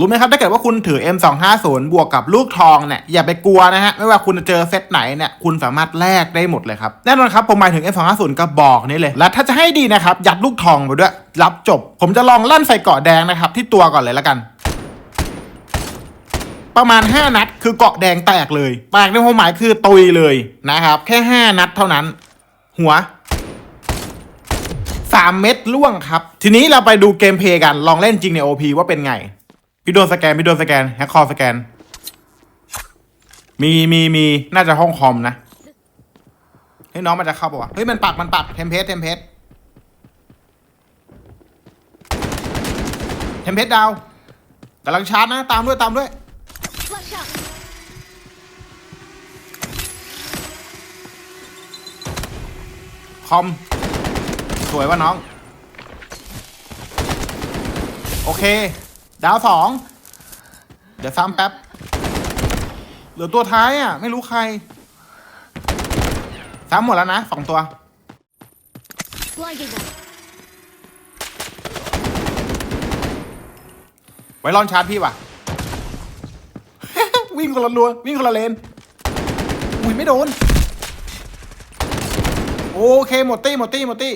รู้ไหมครับถ้าเกิดว่าคุณถือ M250 บวกกับลูกทองเนี่ยอย่าไปกลัวนะฮะไม่ว่าคุณจะเจอเซตไหนเนี่ยคุณสามารถแลกได้หมดเลยครับแน่นอนครับผมหมายถึง M250 กระบอกนี้เลย และถ้าจะให้ดีนะครับยัดลูกทองไปด้วยรับจบ ผมจะลองลั่นใส่เกาะแดงนะครับที่ตัวก่อนเลยแล้วกัน ประมาณ 5 นัด คือเกาะแดงแตกเลยแตกในความหมายคือตุยเลยนะครับ แค่ 5 นัดเท่านั้น หัวสามเม็ดล่วงครับ ทีนี้เราไปดูเกมเพลย์กันลองเล่นจริงใน OP ว่าเป็นไง พี่โดนสแกนพี่โดนสแกนแฮกคอสแกน มีมีมีน่าจะห้องคอมนะเฮ้ยน้องมันจะเข้าปะวะเฮ้ยมันปักมันปักเทมเพสเทมเพสเทมเพสดาวกำลังชาร์จนะ ตามด้วยตามด้วยคอม สวยว่ะน้อง โอเค ดาวสอง เดี๋ยวซ้ำแป๊บ เหลือตัวท้ายอะ ไม่รู้ใคร ซ้ำหมดแล้วนะสองตัว ไว้ลอนชาร์จพี่ว่ะ วิ่งคนละรัววิ่งคนละเลน อุ้ยไม่โดน โอเคหมดตี้หมดตี้หมดตี้